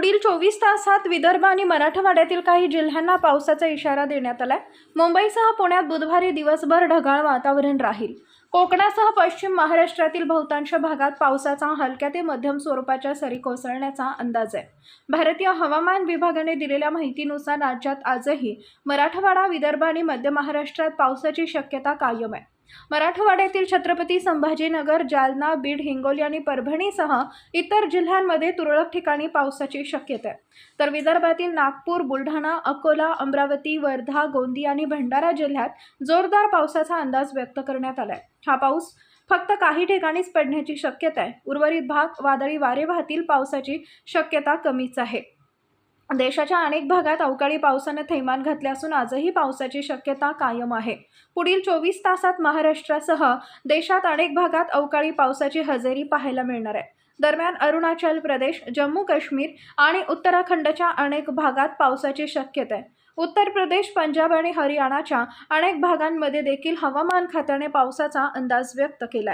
पुढील चोवीस तासात विदर्भ आणि मराठवाड्यातील काही जिल्ह्यांना पावसाचा इशारा देण्यात आलाय. मुंबईसह पुण्यात बुधवारी दिवसभर ढगाळ वातावरण राहील. कोकणासह पश्चिम महाराष्ट्रातील बहुतांश भागात पावसाचा हलक्या ते मध्यम स्वरूपाच्या सरी कोसळण्याचा अंदाज आहे. भारतीय हवामान विभागाने दिलेल्या माहितीनुसार राज्यात आजही मराठवाडा विदर्भ आणि मध्य महाराष्ट्रात पावसाची शक्यता कायम आहे. मराठवाड्यातील छत्रपती संभाजीनगर जालना बीड हिंगोली आणि परभणीसह इतर जिल्ह्यांमध्ये तुरळक ठिकाणी पावसाची शक्यता आहे. तर विदर्भातील नागपूर बुलढाणा अकोला अमरावती वर्धा गोंदिया आणि भंडारा जिल्ह्यात जोरदार पावसाचा अंदाज व्यक्त करण्यात आला आहे. हा पाऊस फक्त काही ठिकाणीच पडण्याची शक्यता आहे. उर्वरित भाग वादळी वारे वाहतील पावसाची शक्यता कमीच आहे. देशाच्या अनेक भागात अवकाळी पावसानं थैमान घातले असून आजही पावसाची शक्यता कायम आहे. पुढील चोवीस तासात महाराष्ट्रासह देशात अनेक भागात अवकाळी पावसाची हजेरी पाहायला मिळणार आहे. दरम्यान अरुणाचल प्रदेश जम्मू काश्मीर आणि उत्तराखंडच्या अनेक भागात पावसाची शक्यता आहे. उत्तर प्रदेश पंजाब आणि हरियाणाच्या अनेक भागांमध्ये देखील हवामान खात्याने पावसाचा अंदाज व्यक्त केला